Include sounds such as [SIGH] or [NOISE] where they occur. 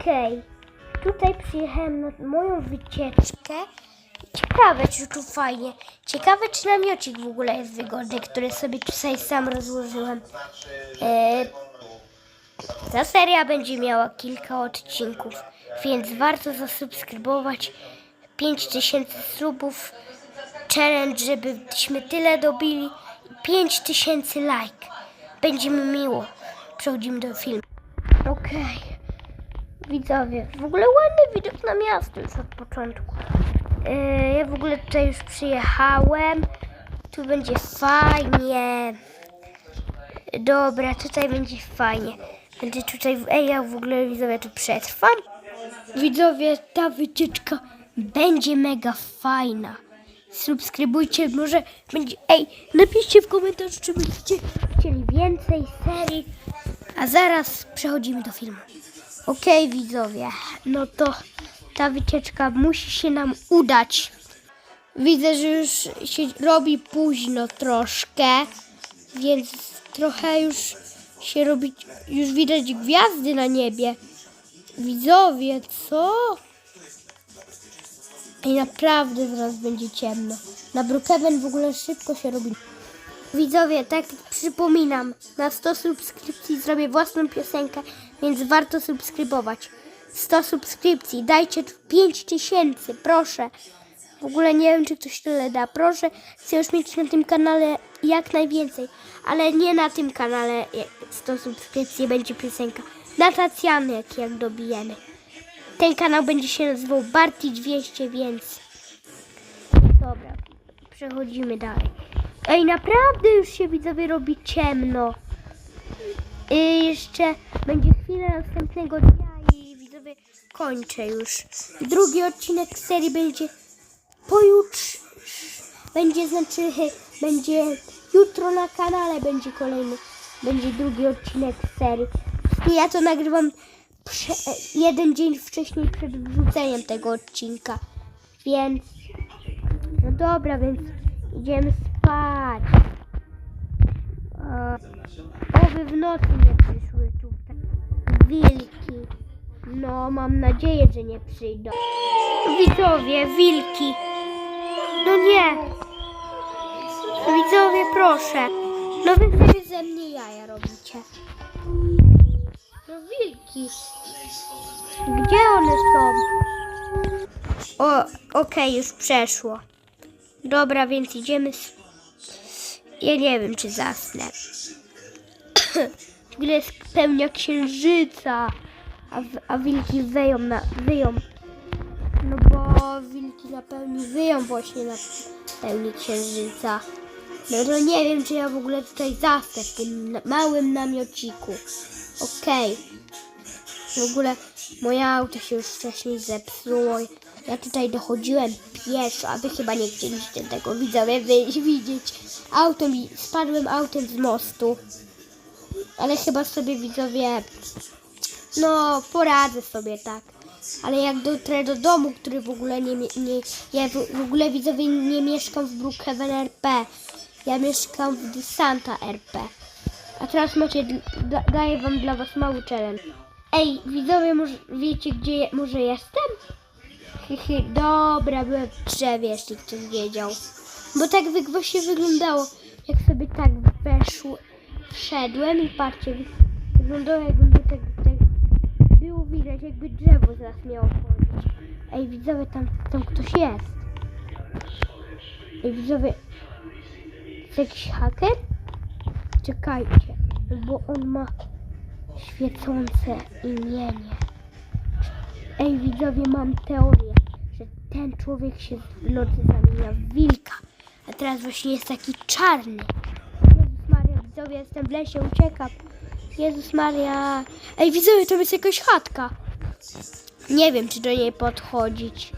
Okej. Tutaj przyjechałem na moją wycieczkę. Ciekawe, czy tu fajnie. Ciekawe, czy namiocik w ogóle jest wygodny, który sobie tutaj sam rozłożyłem. E, ta seria będzie miała kilka odcinków, więc warto zasubskrybować 5000 subów. Challenge, żebyśmy tyle dobili. 5000 like. Będzie mi miło. Przechodzimy do filmu. Okej. Widzowie, w ogóle ładny widok na miasto już od początku. Yy, ja w ogóle tutaj już przyjechałem. Tu będzie fajnie. Dobra, tutaj będzie fajnie. Będę tutaj. Ej, ja w ogóle widzowie tu przetrwam. Widzowie, ta wycieczka będzie mega fajna. Subskrybujcie, może będzie. Ej, napiszcie w komentarzu, czy będziecie chcieli więcej serii. A zaraz przechodzimy do filmu. Okej, widzowie, no to ta wycieczka musi się nam udać. Widzę, że już się robi późno troszkę, więc trochę już się robi, już widać gwiazdy na niebie. Widzowie, co? I naprawdę zaraz będzie ciemno. Na Brookhaven w ogóle szybko się robi. Widzowie, tak przypominam, na 100 subskrypcji zrobię własną piosenkę, więc warto subskrybować. 100 subskrypcji, dajcie tu 5000, proszę. W ogóle nie wiem, czy ktoś tyle da. Proszę, chcę już mieć na tym kanale jak najwięcej, ale nie na tym kanale jak 100 subskrypcji będzie piosenka. Na Tacjanek, jak dobijemy. Ten kanał będzie się nazywał Barty 200, więc... Dobra, przechodzimy dalej. Ej, naprawdę już się widzowie robi ciemno. I jeszcze będzie chwilę następnego dnia i widzowie kończę już. Drugi odcinek serii będzie pojutrze. Będzie znaczy, [LAUGHS] będzie jutro na kanale będzie kolejny. Będzie drugi odcinek serii. Ja to nagrywam prze, jeden dzień wcześniej przed wrzuceniem tego odcinka. Więc no dobra, więc idziemy spać. Oby w nocy nie przyszły tutaj wilki. No, mam nadzieję, że nie przyjdą. Widzowie, wilki. No nie. Widzowie, proszę. No wy sobie ze mnie jaja robicie. No wilki. Gdzie one są? O, okej, już przeszło. Dobra, więc idziemy. s- Ja nie wiem, czy zasnę. W ogóle jest pełnia księżyca, a, a wilki wyją na wyją. No bo wilki na pełni wyją właśnie na pełni księżyca. No to nie wiem, czy ja w ogóle tutaj zasnę w tym małym namiociku. Okej. W ogóle moje auto się już wcześniej zepsuło. Ja tutaj dochodziłem pieszo, a wy chyba nie chcieliście tego widzowie [LAUGHS] widzieć. Auto mi, spadłem autem z mostu. Ale chyba sobie widzowie, no poradzę sobie tak. Ale jak dotrę do domu, który w ogóle nie, nie ja w, w ogóle widzowie nie mieszkam w Brookhaven RP. Ja mieszkam w Desanta RP. A teraz macie, da, daję wam dla was mały challenge. Ej, widzowie, może, wiecie gdzie je- może jestem? Hihi, [LAUGHS] dobra, byłem w drzewie, jeśli ktoś wiedział. Bo tak właśnie wyglądało, jak sobie tak weszło, wszedłem i patrzcie, wy- wyglądało jakby tak, tak było widać, jakby drzewo zaraz miało chodzić. Ej, widzowie, tam, tam ktoś jest. Ej, widzowie, jest jakiś haker? Czekajcie, bo on ma świecące imienie. Ej, widzowie, mam teorię, że ten człowiek się w nocy zamienia w wilka, a teraz właśnie jest taki czarny. Jezus Maria, widzowie, jestem w lesie, uciekam. Jezus Maria. Ej, widzowie, to jest jakaś chatka. Nie wiem, czy do niej podchodzić.